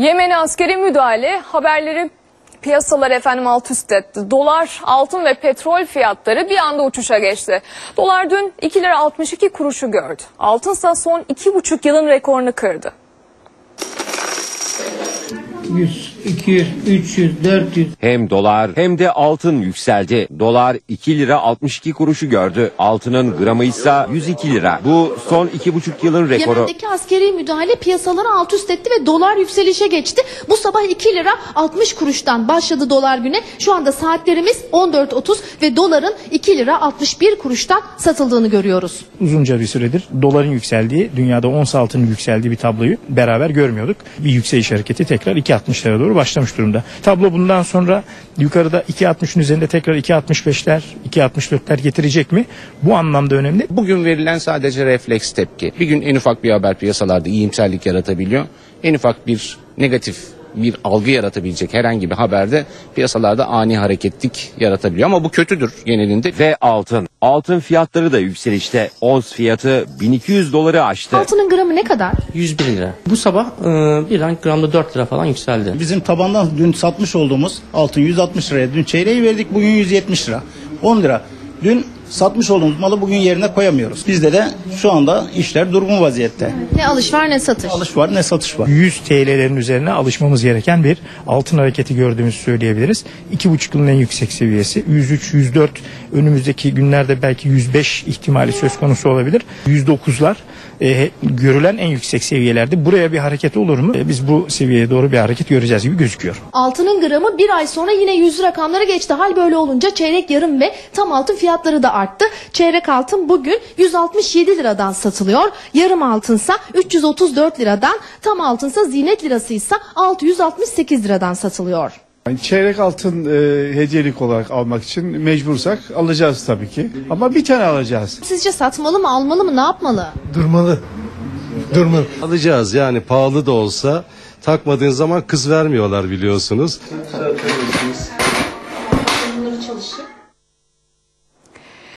Yemen'e askeri müdahale haberleri piyasalar efendim alt üst etti. Dolar, altın ve petrol fiyatları bir anda uçuşa geçti. Dolar dün 2 lira 62 kuruşu gördü. Altınsa son 2,5 yılın rekorunu kırdı. 100, 200, 300, 400. Hem dolar hem de altın yükseldi. Dolar 2 lira 62 kuruşu gördü. Altının gramı ise 102 lira. Bu son 2,5 yılın rekoru. Yemen'deki askeri müdahale piyasaları alt üst etti ve dolar yükselişe geçti. Bu sabah 2 lira 60 kuruştan başladı dolar güne. Şu anda saatlerimiz 14.30 ve doların 2 lira 61 kuruştan satıldığını görüyoruz. uzunca bir süredir doların yükseldiği, dünyada ons altının yükseldiği bir tabloyu beraber görmüyorduk. Bir yükseliş hareketi tekrar 2.60'lara doğru başlamış durumda. Tablo bundan sonra yukarıda 2.60'ın üzerinde tekrar 2.65'ler, 2.64'ler getirecek mi? Bu anlamda önemli. Bugün verilen sadece refleks tepki. Bir gün en ufak bir haber piyasalarda iyimserlik yaratabiliyor. En ufak bir negatif bir algı yaratabilecek herhangi bir haberde piyasalarda ani hareketlik yaratabiliyor. Ama bu kötüdür genelinde. Ve altın. Altın fiyatları da yükselişte. Ons fiyatı 1200 doları aştı. Altının gramı ne kadar? 101 lira. Bu sabah e, birden gramda 4 lira falan yükseldi. Bizim tabandan dün satmış olduğumuz altın 160 liraya dün çeyreği verdik bugün 170 lira. 10 lira. Dün satmış olduğumuz malı bugün yerine koyamıyoruz. Bizde de şu anda işler durgun vaziyette. Ne alış var ne satış. Alış var ne satış var. 100 TL'lerin üzerine alışmamız gereken bir altın hareketi gördüğümüzü söyleyebiliriz. 2,5 yılın en yüksek seviyesi. 103, 104 önümüzdeki günlerde belki 105 ihtimali söz konusu olabilir. 109'lar e, görülen en yüksek seviyelerde. Buraya bir hareket olur mu? E, biz bu seviyeye doğru bir hareket göreceğiz gibi gözüküyor. Altının gramı bir ay sonra yine 100 rakamları geçti. Hal böyle olunca çeyrek yarım ve tam altın fiyatları da arttı. Çeyrek altın bugün 167 liradan satılıyor. Yarım altınsa 334 liradan, tam altınsa zinet lirası ise 668 liradan satılıyor. Yani çeyrek altın e, hediyelik olarak almak için mecbursak alacağız tabii ki. Ama bir tane alacağız. Sizce satmalı mı, almalı mı, ne yapmalı? Durmalı. Durmalı. Alacağız yani pahalı da olsa takmadığın zaman kız vermiyorlar biliyorsunuz.